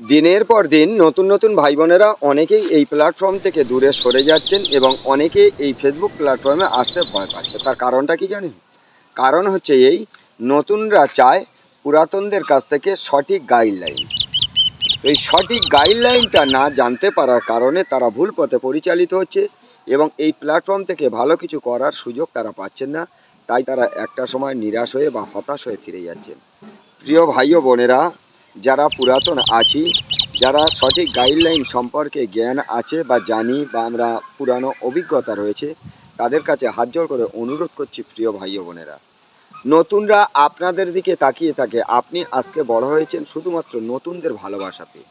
দিনের পর দিন নতুন নতুন ভাই বোনেরা অনেকেই এই প্ল্যাটফর্ম থেকে দূরে সরে যাচ্ছেন এবং অনেকে এই ফেসবুক প্ল্যাটফর্মে আসতে ভয় পাচ্ছে। তার কারণটা কি জানেন? কারণ হচ্ছে এই, নতুনরা চায় পুরাতনদের কাছ থেকে সঠিক গাইডলাইন এই সঠিক গাইডলাইনটা না জানতে পারার কারণে তারা ভুল পথে পরিচালিত হচ্ছে এবং এই প্ল্যাটফর্ম থেকে ভালো কিছু করার সুযোগ তারা পাচ্ছেন না। তাই তারা একটা সময় নিরাশ হয়ে বা হতাশ হয়ে ফিরে যাচ্ছেন। প্রিয় ভাই ও বোনেরা যারা পুরাতন আছি, যারা সঠিক গাইডলাইন সম্পর্কে জ্ঞান আছে বা জানি বা আমরা পুরানো অভিজ্ঞতা রয়েছে, তাদের কাছে হাত জোড় করে অনুরোধ করছি প্রিয় ভাই বোনেরা। নতুনরা আপনাদের দিকে তাকিয়ে থাকে, আপনি আজকে বড় হয়েছেন শুধুমাত্র নতুনদের ভালোবাসা পেয়ে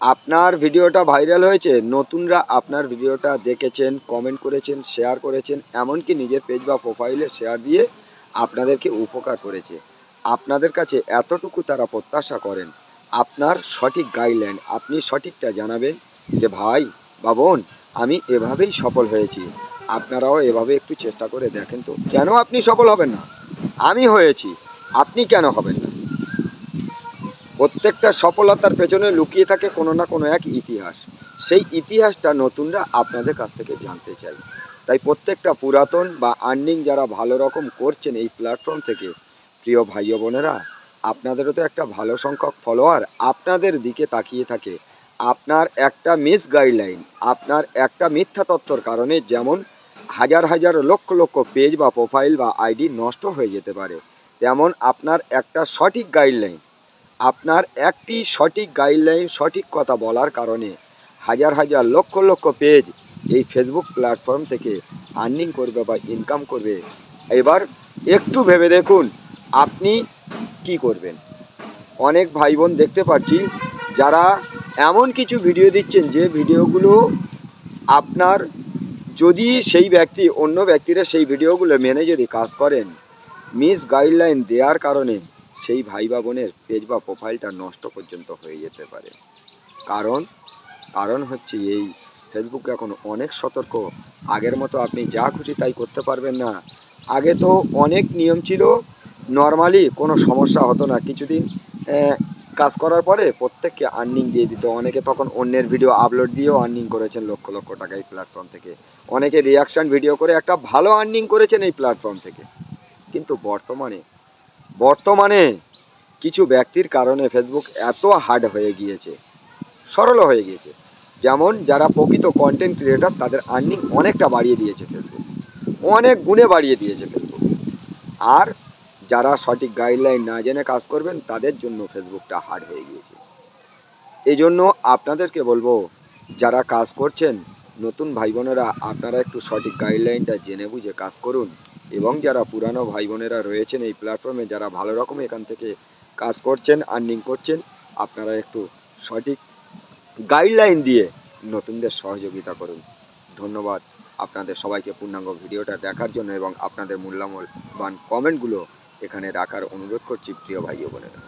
আপনার ভিডিওটা ভাইরাল হয়েছে, নতুনরা আপনার ভিডিওটা দেখেছেন কমেন্ট করেছেন শেয়ার করেছেন, এমনকি নিজের পেজ বা প্রোফাইলে শেয়ার দিয়ে আপনাদেরকে উপকার করেছে। আপনাদের কাছে এতটুকু তারা প্রত্যাশা করেন। আপনার সঠিক গাইডলাইন আপনি সঠিকটা জানাবেন যে, ভাই বা বোন, আমি এভাবেই সফল হয়েছি। আপনারাও এভাবে একটু চেষ্টা করে দেখেন তো, কেন আপনি সফল হবেন না? আমি হয়েছি, আপনি কেন হবেন না? প্রত্যেকটা সফলতার পেছনে লুকিয়ে থাকে কোনো না কোনো এক ইতিহাস। সেই ইতিহাসটা নতুনরা আপনাদের কাছ থেকে জানতে চাই তাই প্রত্যেকটা পুরাতন বা আর্নিং যারা ভালো রকম করছেন এই প্ল্যাটফর্ম থেকে প্রিয় ভাই বোনেরা, আপনাদেরও তো একটা ভালো সংখ্যক ফলোয়ার আপনাদের দিকে তাকিয়ে থাকে। আপনার একটা মিস গাইডলাইন আপনার একটা মিথ্যা তথ্যর কারণে যেমন হাজার হাজার লক্ষ লক্ষ পেজ বা প্রোফাইল বা আইডি নষ্ট হয়ে যেতে পারে, তেমন আপনার একটা সঠিক গাইডলাইন আপনার একটি সঠিক গাইডলাইন সঠিক কথা বলার কারণে হাজার হাজার লক্ষ লক্ষ পেজ এই ফেসবুক প্ল্যাটফর্ম থেকে আর্নিং করবে বা ইনকাম করবে। এবার একটু ভেবে দেখুন আপনি কি করবেন? অনেক ভাই বোন দেখতে পাচ্ছি, যারা এমন কিছু ভিডিও দিচ্ছেন যে ভিডিওগুলো আপনার যদি সেই ব্যক্তি, অন্য ব্যক্তিরা সেই ভিডিওগুলো মেনে যদি কাজ করেন, মিস গাইডলাইন দেওয়ার কারণে সেই ভাই বা বোনের পেজ বা প্রোফাইলটা নষ্ট পর্যন্ত হয়ে যেতে পারে। কারণ কারণ হচ্ছে এই ফেসবুক এখন অনেক সতর্ক। আগের মতো আপনি যা খুশি তাই করতে পারবেন না। আগে তো অনেক নিয়ম ছিল নর্মালি কোনো সমস্যা হতো না। কিছুদিন কাজ করার পরে প্রত্যেককে আর্নিং দিয়ে দিত। অনেকে তখন অন্যের ভিডিও আপলোড দিয়েও আর্নিং করেছেন লক্ষ লক্ষ টাকা এই প্ল্যাটফর্ম থেকে। অনেকে রিয়াকশান ভিডিও করে একটা ভালো আর্নিং করেছেন এই প্ল্যাটফর্ম থেকে। কিন্তু বর্তমানে বর্তমানে কিছু ব্যক্তির কারণে ফেসবুক এত হার্ড হয়ে গিয়েছে, সরল হয়ে গিয়েছে। যেমন যারা প্রকৃত কন্টেন্ট ক্রিয়েটর তাদের আর্নিং অনেকটা বাড়িয়ে দিয়েছে ফেসবুক অনেক গুণে বাড়িয়ে দিয়েছে ফেসবুক আর যারা সঠিক গাইডলাইন না জেনে কাজ করবেন, তাদের জন্য ফেসবুকটা হার্ড হয়ে গিয়েছে। এই জন্য আপনাদেরকে বলব, যারা কাজ করছেন, নতুন ভাই বোনেরা আপনারা একটু সঠিক গাইডলাইনটা জেনে বুঝে কাজ করুন এবং যারা পুরানো ভাই বোনেরা রয়েছেন এই প্ল্যাটফর্মে যারা ভালো রকম এখান থেকে কাজ করছেন আর্নিং করছেন, আপনারা একটু সঠিক গাইডলাইন দিয়ে নতুনদের সহযোগিতা করুন। ধন্যবাদ। আপনাদের সবাইকে পূর্ণাঙ্গ ভিডিওটা দেখার জন্য এবং আপনাদের মূল্যবান কমেন্টগুলো এখানে রাখার অনুরোধ করছি প্রিয় ভাই ও বোনেরা।